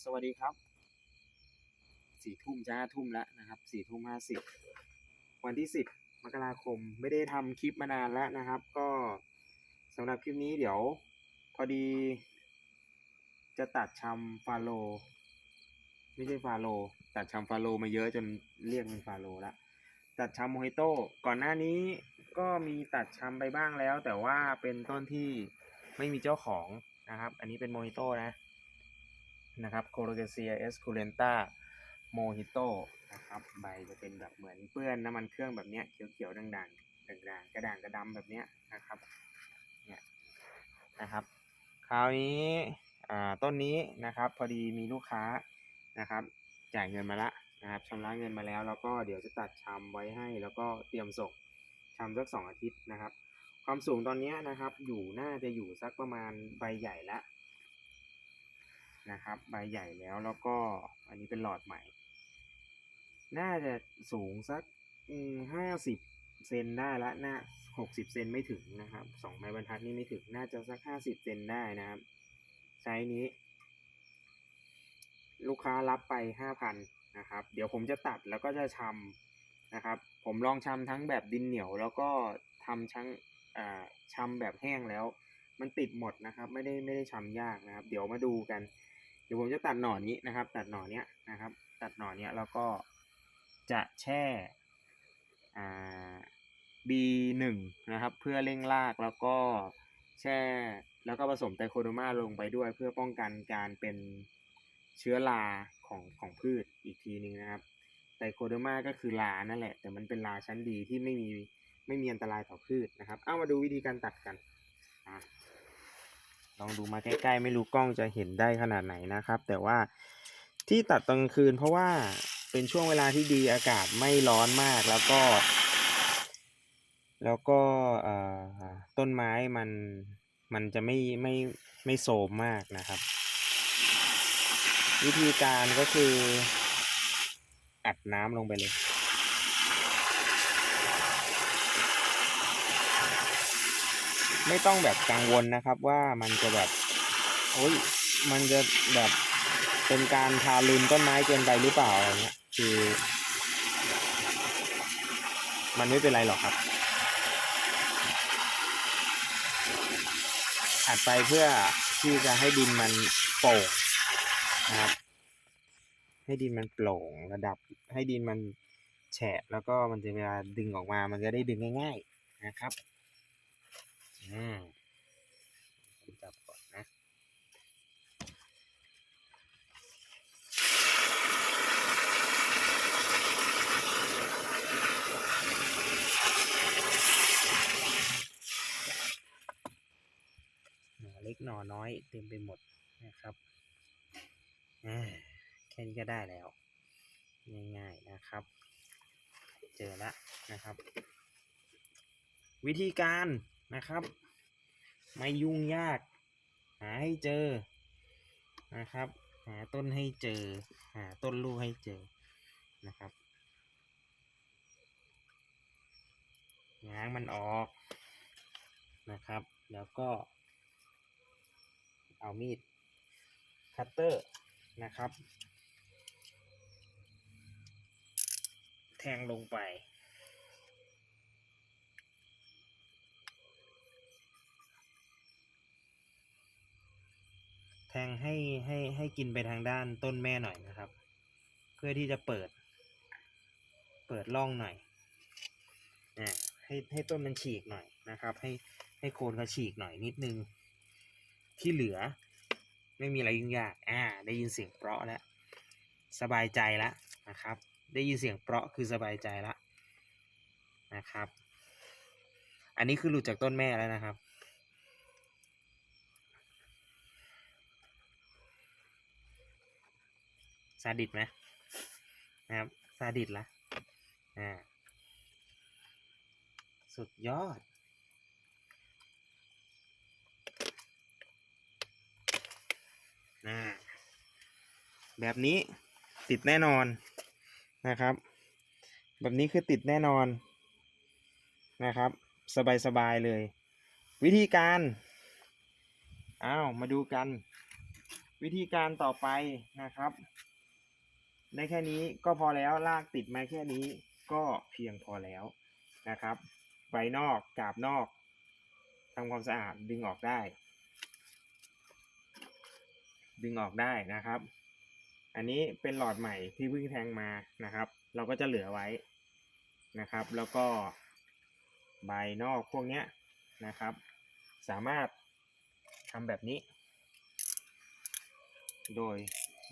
สวัสดีครับสี่ทุ่มจ้าทุ่มแล้วนะครับสี่ทุ่มห้าสิบวันที่สิบมกราคมไม่ได้ทำคลิปมานานแล้วนะครับ ก็สำหรับคลิปนี้เดี๋ยว พอดี จะตัดชำฟาโล ไม่ใช่ฟาโล ตัดชำฟาโลมาเยอะจนเรียกมันฟาโลละตัดชำโมฮิโต้ก่อนหน้านี้ก็มีตัดชำไปบ้างแล้ว แต่ว่าเป็นต้นที่ไม่มีเจ้าของนะครับ อันนี้เป็นโมฮิโต้นะ นะครับโคโลเกเซียเอสคูเลนตาโมฮิโตนะครับใบจะเป็นแบบเหมือนเปื้อนน้ำมันเครื่องแบบเนี้ยเขียวๆด่างๆด่างๆกระด่างกระดำแบบเนี้ยนะครับเนี่ยนะครับคราวนี้อ่าต้นนี้นะครับพอดีมีลูกค้านะครับจ่ายเงินมาละนะครับชำระเงินมาแล้วแล้วก็เดี๋ยวจะตัดชำไว้ให้แล้วก็เตรียมส่งชำสักสองอาทิตย์นะครับ ความสูงตอนนี้นะครับอยู่น่าจะอยู่สักประมาณใบใหญ่ละ นะครับ ใบใหญ่แล้วแล้วก็อันนี้เป็นหลอดใหม่ น่าจะสูงสักห้าสิบเซนได้ละน่าหกสิบเซนไม่ถึงนะครับสองไม้บรรทัดนี่ไม่ถึงน่าจะสักห้าสิบเซนได้นะครับไซส์นี้ ลูกค้ารับไปห้าพันนะครับ เดี๋ยวผมจะตัดแล้วก็จะชำนะครับ ผมลองชำทั้งแบบดินเหนียว แล้วก็ทำชั้งอ่าชำแบบแห้งแล้ว มันติดหมดนะครับ ไม่ได้ไม่ได้ชำยากนะครับ เดี๋ยวมาดูกัน ดี๋ยวผมจะตัดหน่อนี้นะครับ ตัดหน่อเนี้ยนะครับ ตัดหน่อเนี้ยแล้วก็จะแช่อ่า B1 นะครับ เพื่อเร่งรากแล้วก็แช่แล้วก็ผสมไตรโคโดมาลงไปด้วย เพื่อป้องกันการเป็นเชื้อราของของพืชอีกทีหนึงนะครับ ไตรโคโดมาก็คือรานั่นแหละ แต่มันเป็นราชั้นดีที่ไม่มีไม่มีอันตรายต่อพืชนะครับ เอามาดูวิธีการตัดกันอะ ลองดูมาใกล้ๆ ไม่รู้กล้องจะเห็นได้ขนาดไหนนะครับ แต่ว่าที่ตัดตอนกลางคืน เพราะว่าเป็นช่วงเวลาที่ดีอากาศไม่ร้อนมากแล้วก็ แล้วก็ต้นไม้มันมันจะไม่ไม่ไม่โสมมากนะครับ วิธีการก็คืออัดน้ำลงไปเลย ไม่ต้องแบบกังวลนะครับว่ามันจะแบบโอ้ยมันจะแบบเป็นการทารุณต้นไม้เกินไปหรือเปล่าอะไรเงี้ยคือ มันไม่เป็นไรหรอกครับอัดไปเพื่อที่จะให้ดินมันโปร่งนะครับ ให้ดินมันโปร่งระดับให้ดินมันแฉะแล้วก็มันจะเวลาดึงออกมามันจะได้ดึงง่าย ๆนะครับ อืมผมจับก่อนนะหนอเล็กหน่อน้อยเต็มไปหมดนะครับแค่นี้ก็ได้แล้ว ง่ายๆนะครับ เจอแล้วนะครับ วิธีการ นะครับ ไม่ยุ่งยาก หาให้เจอนะครับ หาต้นให้เจอ หาต้นลูกให้เจอนะครับง้างมันออกนะครับ แล้วก็ เอามีดคัตเตอร์นะครับ แทงลงไป แทงให้ให้ให้กินไปทางด้านต้นแม่หน่อยนะครับ เพื่อที่จะเปิด เปิดร่องหน่อยอ่าให้ให้ต้นมันฉีกหน่อยนะครับ ให้ให้โคนเขาฉีกหน่อยนิดนึง ที่เหลือ ไม่มีอะไรยุ่งยากอ่า ได้ยินเสียงเปราะแล้วสบายใจแล้วนะครับ ได้ยินเสียงเปราะคือสบายใจแล้วนะครับ อันนี้คือหลุดจากต้นแม่แล้วนะครับ ซาดิสไหมนะครับซาดิสละอ่าสุดยอดอ่าแบบนี้ติดแน่นอนนะครับ แบบนี้คือติดแน่นอนนะครับ สบายๆเลย วิธีการ อ้าว มาดูกัน วิธีการต่อไปนะครับ ได้แค่นี้ก็พอแล้วลากติดมาแค่นี้ก็เพียงพอแล้วนะครับใบนอกกาบนอกทำความสะอาดดึงออกได้ ดึงออกได้นะครับ อันนี้เป็นหลอดใหม่ที่เพิ่งแทงมานะครับ เราก็จะเหลือไว้นะครับ แล้วก็ใบนอกพวกเนี้ยนะครับ สามารถทำแบบนี้ โดย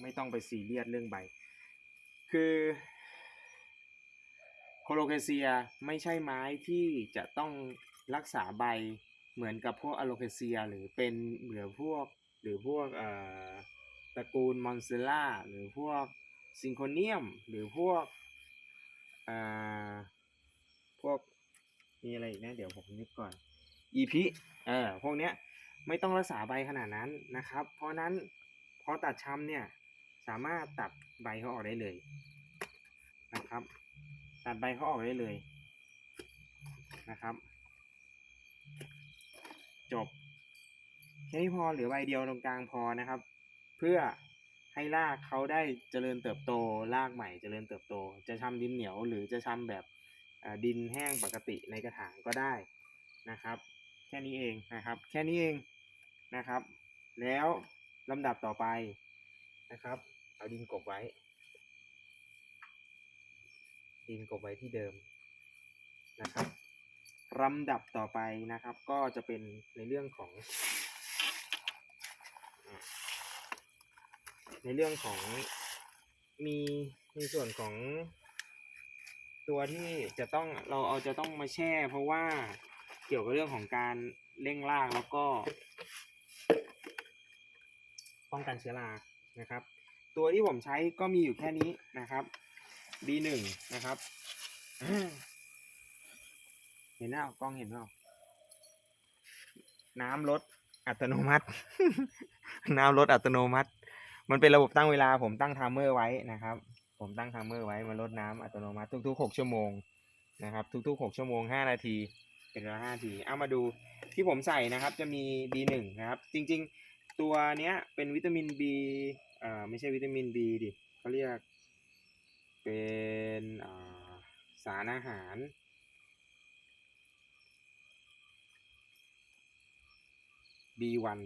ไม่ต้องไปซีเรียสเรื่องใบ คือโคโลเคเซียไม่ใช่ไม้ที่จะต้องรักษาใบเหมือนกับพวกอะโลเคเซียหรือเป็นเหมือพวกหรือพวกเอ่อตระกูลมอนเซล่าหรือพวกซิงโคเนียม หรือพวกเอ่อพวกมีอะไรอีกนะ เดี๋ยวผมนึกก่อนอีพิเออพวกเนี้ยไม่ต้องรักษาใบขนาดนั้นนะครับ เพราะนั้นพอตัดช้ำเนี่ยามารถตัดใบเขาออกได้เลยนะครับ ตัดใบเขาออกได้เลยนะครับ จบแค่นี้พอเหลือใบเดียวตรงกลางพอนะครับ เพื่อให้รากเขาได้เจริญเติบโตรากใหม่เจริญเติบโต จะทำดินเหนียวหรือจะทำแบบดินแห้งปกติในกระถางก็ได้นะครับ แค่นี้เองนะครับ แค่นี้เองนะครับ แล้วลำดับต่อไปนะครับ เอาดินกบไว้ ดินกบไว้ที่เดิมนะครับลำดับต่อไปนะครับ ก็จะเป็นในเรื่องของ ในเรื่องของมีในส่วนของตัวที่จะต้องเราเอาจะต้องมาแช่ เพราะว่าเกี่ยวกับเรื่องของการเร่งรากแล้วก็ ป้องกันเชื้อรานะครับ ตัวที่ผมใช้ก็มีอยู่แค่นี้นะครับ B1 นะครับ เห็นหน้ากล้องเห็นเปล่าน้ำลดอัตโนมัติ น้ำลดอัตโนมัติ มันเป็นระบบตั้งเวลา ผมตั้งไทม์เมอร์ไว้นะครับ ผมตั้งไทม์เมอร์ไว้มันลดน้ำอัตโนมัติทุกๆหกชั่วโมงนะครับ ทุกๆหกชั่วโมงห้านาที เป็นเวลาห้านาทีเอามาดูที่ผมใส่นะครับ จะมี B1 นะครับ จริง ๆ ตัวเนี้ยเป็นวิตามิน B อ่อไม่ใช่วิตามิน B ดิเขาเรียก เป็นอ่าสารอาหาร B1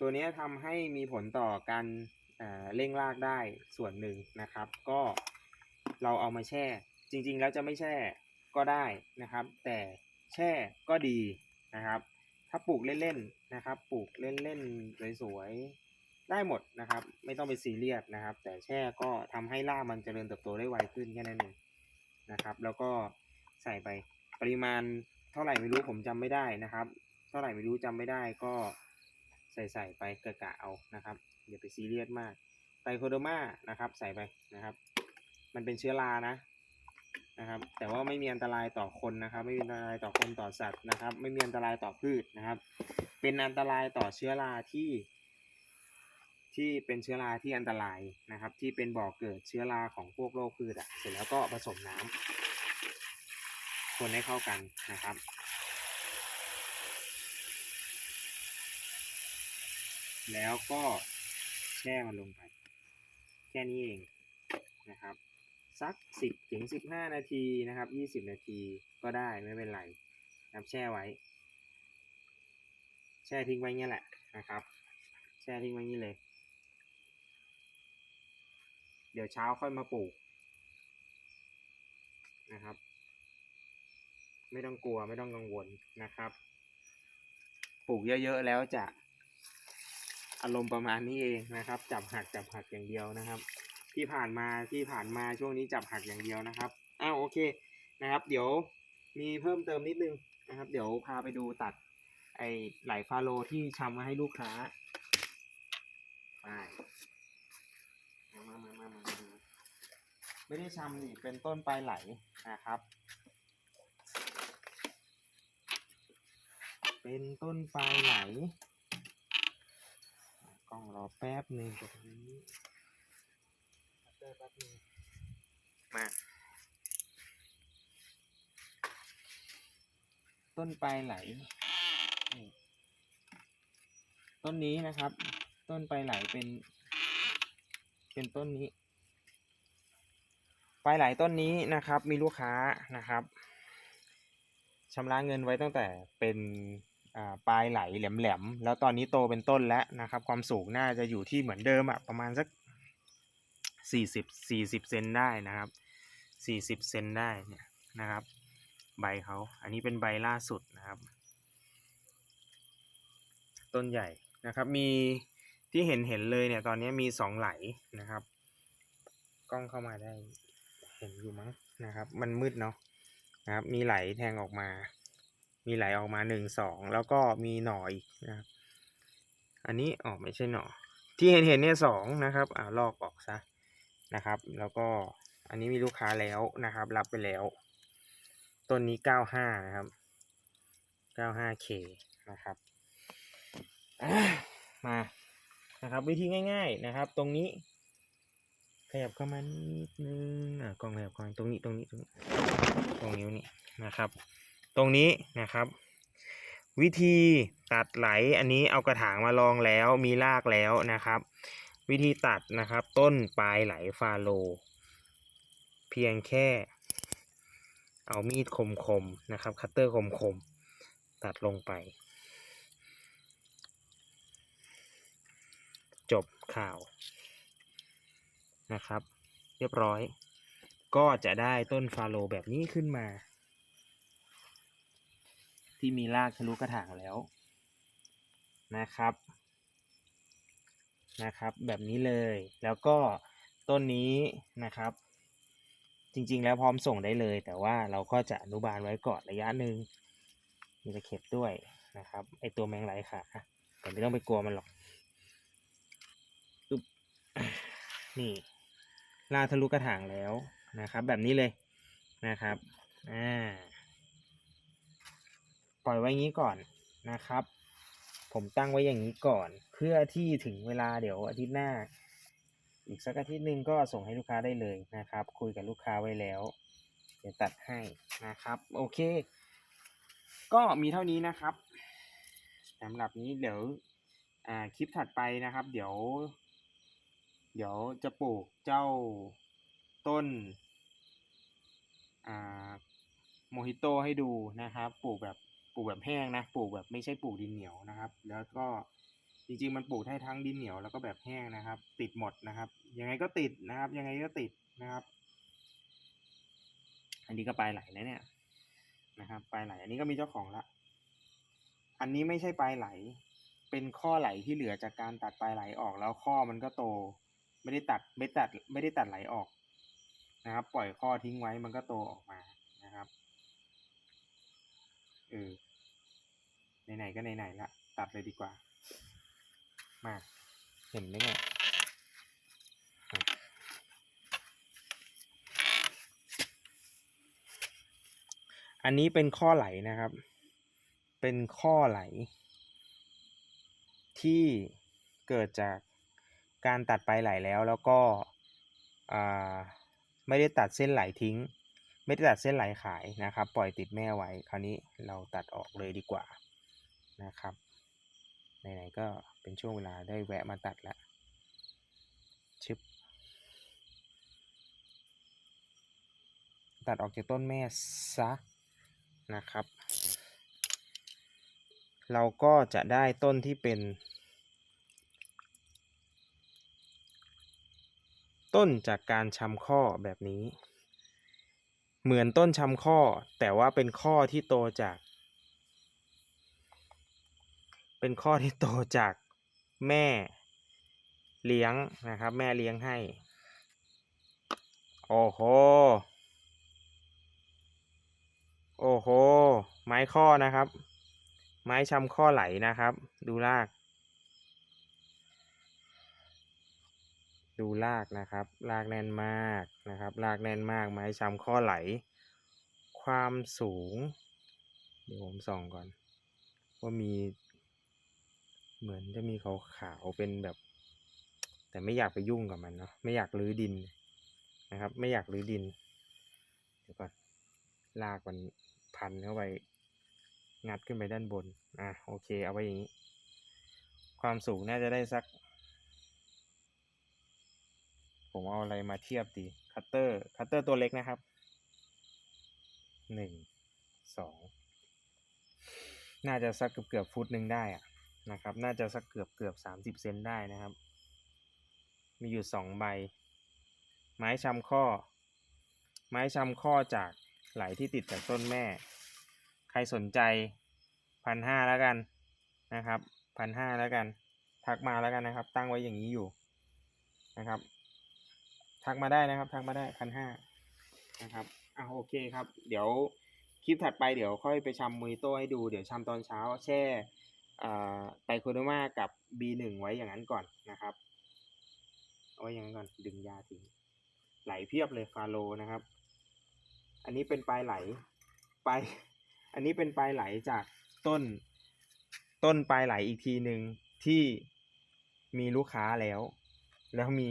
ตัวนี้ทำให้มีผลต่อการเร่งรากได้ส่วนหนึ่งนะครับ ก็เราเอามาแช่ จริงๆแล้วจะไม่แช่ก็ได้นะครับ แต่แช่ก็ดีนะครับ ถ้าปลูกเล่นๆนะครับ ปลูกเล่นๆสวยๆ ได้หมดนะครับ ไม่ต้องไปซีเรียสนะครับ แต่แช่ก็ทำให้รากมันเจริญเติบโตได้ไวขึ้นแค่นั้นเองนะครับ แล้วก็ใส่ไปปริมาณเท่าไหร่ไม่รู้ผมจำไม่ได้นะครับ เท่าไหร่ไม่รู้จำไม่ได้ก็ใส่ใส่ไปกะกะเอานะครับอย่าไปซีเรียสมากไตโคโดมานะครับ ใส่ไปนะครับ มันเป็นเชื้อรานะนะครับ แต่ว่าไม่มีอันตรายต่อคนนะครับ ไม่มีอันตรายต่อคนต่อสัตว์นะครับ ไม่มีอันตรายต่อพืชนะครับ เป็นอันตรายต่อเชื้อราที่ ที่เป็นเชื้อราที่อันตรายนะครับ ที่เป็นบ่อกเกิดเชื้อราของพวกโรคพืชอะเสร็จแล้วก็ผสมน้ำคนให้เข้ากันนะครับ แล้วก็แช่มันลงไป แค่นี้เองนะครับ สักสิบถึงสิบห้านาทีนะครับยี่สิบนาทีก็ได้ไม่เป็นไรนะครับแช่ไว้ แช่ทิ้งไว้เงี้ยแหละนะครับ แช่ทิ้งไว้งี้เลย ดี๋ยวเช้าค่อยมาปลูกนะครับ ไม่ต้องกลัวไม่ต้องกังวลนะครับ ปลูกเยอะๆแล้วจะอารมณ์ประมาณนี้เองนะครับ จับหักจับหักอย่างเดียวนะครับ ที่ผ่านมาที่ผ่านมาช่วงนี้จับหักอย่างเดียวนะครับอ้าวโอเคนะครับ เดี๋ยวมีเพิ่มเติมนิดนึงนะครับ เดี๋ยวพาไปดูตัด ไอไหลฟาโลที่ชำมาให้ลูกค้าไป มามามามามามาไม่ได้ชำนี่เป็นต้นปลายไหลนะครับ เป็นต้นปลายไหลกล้องรอแป๊บหนึ่งตรงนี้แป๊บแป๊บหนึงมาต้นปลายไหลนี่ต้นนี้นะครับ ต้นไปไหลเป็น เป็นต้นนี้ปลายไหลต้นนี้นะครับ มีลูกค้านะครับชำระเงินไว้ตั้งแต่เป็นปลายไหลแหลมๆ แล้วตอนนี้โตเป็นต้นแล้วนะครับ ความสูงน่าจะอยู่ที่เหมือนเดิมอะประมาณสักสี่สิบสี่สิบเซนได้นะครับสี่สิบเซนได้เนี่ยนะครับ ใบเขา อันนี้เป็นใบล่าสุดนะครับ ต้นใหญ่นะครับ มี ที่เห็นเห็นเลยเนี่ยตอนนี้มีสองไหลนะครับ กล้องเข้ามาได้เห็นอยู่มั้งนะครับ มันมืดเนาะนะครับ มีไหลแทงออกมา มีไหลออกมาหนึ่งสองแล้วก็มีหน่ออีกนะครับ อันนี้ออกไม่ใช่หน่อที่เห็นเห็นเนี่ยสองนะครับอ่าลอกออกซะนะครับ แล้วก็อันนี้มีลูกค้าแล้วนะครับ รับไปแล้วต้นนี้เก้าห้านะครับเก้าห้าเคนะครับมา นะครับ วิธีง่ายๆนะครับ ตรงนี้ ขยับเข้ามานิดนึงอะกล้องขยับเข้ามาตรงนี้ตรงนี้ตรงนี้ตรงนิ้วนี่นะครับ ตรงนี้นะครับ วิธีตัดไหลอันนี้เอากระถางมาลองแล้วมีรากแล้วนะครับ วิธีตัดนะครับ ต้นปลายไหลฟาโล เพียงแค่ เอามีดคมๆนะครับ คัตเตอร์คมๆตัดลงไป จบ ข่าวนะครับ เรียบร้อย ก็จะได้ต้นฟาโลแบบนี้ขึ้นมา ที่มีรากทะลุกระถางแล้วนะครับนะครับ แบบนี้เลยแล้วก็ต้นนี้นะครับ จริงๆแล้วพร้อมส่งได้เลย แต่ว่าเราก็จะอนุบาลไว้ก่อนระยะหนึ่งมีตะเข็บด้วยนะครับไอตัวแมงไหลขาแต่ไม่ต้องไปกลัวมันหรอก นี่ลาทะลุกระถางแล้วนะครับ แบบนี้เลยนะครับอ่าปล่อยไว้งี้ก่อนนะครับ ผมตั้งไว้อย่างนี้ก่อน เพื่อที่ถึงเวลาเดี๋ยวอาทิตย์หน้า อีกสักอาทิตย์หนึ่งก็ส่งให้ลูกค้าได้เลยนะครับ คุยกับลูกค้าไว้แล้ว เดี๋ยวตัดให้นะครับ โอเค ก็มีเท่านี้นะครับสำหรับนี้เดี๋ยวคลิปถัดไปนะครับ เดี๋ยว เดี๋ยวจะปลูกเจ้าต้นโมฮิโตให้ดูนะครับ ปลูกแบบปลูกแบบแห้งนะ ปลูกแบบไม่ใช่ปลูกดินเหนียวนะครับ แล้วก็จริงๆมันปลูกได้ทั้งดินเหนียวแล้วก็แบบแห้งนะครับ ติดหมดนะครับ ยังไงก็ติดนะครับ ยังไงก็ติดนะครับ อันนี้ก็ปลายไหลนะเนี่ยนะครับปลายไหล อันนี้ก็มีเจ้าของละ อันนี้ไม่ใช่ปลายไหล เป็นข้อไหลที่เหลือจากการตัดปลายไหลออกแล้วข้อมันก็โต ไม่ได้ตัดไม่ตัดไม่ได้ตัดไหลออกนะครับ ปล่อยข้อทิ้งไว้มันก็โตออกมานะครับเออไหนๆก็ไหนๆละตัดเลยดีกว่า มาเห็นไหมเนี่ยอันนี้เป็นข้อไหลนะครับ เป็นข้อไหล ที่เกิดจาก การตัดปลายไหลแล้วแล้วก็ไม่ได้ตัดเส้นไหลทิ้ง ไม่ได้ตัดเส้นไหลขายนะครับ ปล่อยติดแม่ไว้ คราวนี้เราตัดออกเลยดีกว่านะครับไหนๆก็เป็นช่วงเวลาได้แวะมาตัดละชึบตัดออกจากต้นแม่ซะนะครับ เราก็จะได้ต้นที่เป็น ต้นจากการชำข้อแบบนี้ เหมือนต้นชำข้อ แต่ว่าเป็นข้อที่โตจาก เป็นข้อที่โตจากแม่เลี้ยงนะครับ แม่เลี้ยงให้ โอ้โห โอ้โห ไม้ข้อนะครับ ไม้ชำข้อไหลนะครับ ดูราก ดูรากนะครับ รากแน่นมากนะครับ รากแน่นมาก ไม้ชำข้อไหล ความสูง เดี๋ยวผมส่องก่อน ว่ามี เหมือนจะมีขาวเป็นแบบ แต่ไม่อยากไปยุ่งกับมันเนาะ ไม่อยากรื้อดินนะครับ ไม่อยากรื้อดิน เดี๋ยวก่อน รากมันพันเข้าไป งัดขึ้นไปด้านบน อะ โอเค เอาไว้อย่างนี้ ความสูงน่าจะได้สัก ผมเอาอะไรมาเทียบดีคัตเตอร์คัตเตอร์ตัวเล็กนะครับหนึ่งสองน่าจะสักเกือบเกือบฟุตหนึ่งได้อะนะครับ น่าจะสักเกือบเกือบสามสิบเซนได้นะครับ มีอยู่สองใบ ไม้ชำข้อ ไม้ชำข้อจากไหลที่ติดจากต้นแม่ ใครสนใจพันห้าแล้วกันนะครับพันห้าแล้วกัน ทักมาแล้วกันนะครับ ตั้งไว้อย่างนี้อยู่นะครับ ทักมาได้นะครับ ทักมาได้พันห้านะครับอะโอเคครับ เดี๋ยวคลิปถัดไปเดี๋ยวค่อยไปชำมือโต้ให้ดู เดี๋ยวชำตอนเช้าแช่อ่าไตโคโดมากับ B1 ไว้อย่างนั้นก่อนนะครับ เอาไว้อย่างนั้นก่อนดึงยาทิ้งไหลเพียบเลยฟาโลนะครับ อันนี้เป็นปลายไหลปลายอันนี้เป็นปลายไหลจากต้น ต้นปลายไหลอีกทีหนึ่งที่มีลูกค้าแล้ว แล้วมี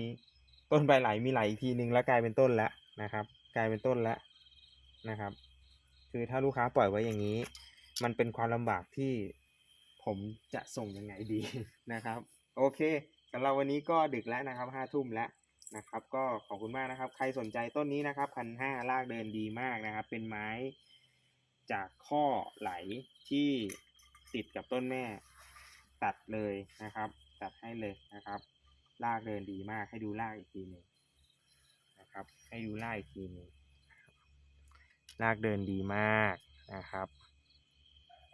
ต้นปลายไหลมีไหลอีกทีหนึ่งแล้วกลายเป็นต้นแล้วนะครับ กลายเป็นต้นแล้วนะครับ คือถ้าลูกค้าปล่อยไว้อย่างนี้ มันเป็นความลำบากที่ผมจะส่งยังไงดีนะครับ โอเคสำหรับวันนี้ก็ดึกแล้วนะครับห้าทุ่มแล้วนะครับ ก็ขอบคุณมากนะครับ ใครสนใจต้นนี้นะครับพันห้าลากเดินดีมากนะครับ เป็นไม้จากข้อไหลที่ติดกับต้นแม่ ตัดเลยนะครับ ตัดให้เลยนะครับ ลากเดินดีมาก ให้ดูลากอีกทีหนึ่งนะครับ ให้ดูลากอีกทีหนึ่งลากเดินดีมากนะครับ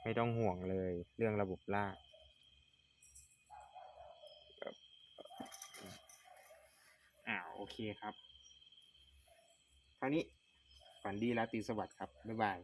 ไม่ต้องห่วงเลยเรื่องระบบลาก อ่าโอเคครับ เท่านี้ฝันดีราตรีสวัสดิ์ครับ บ๊ายบาย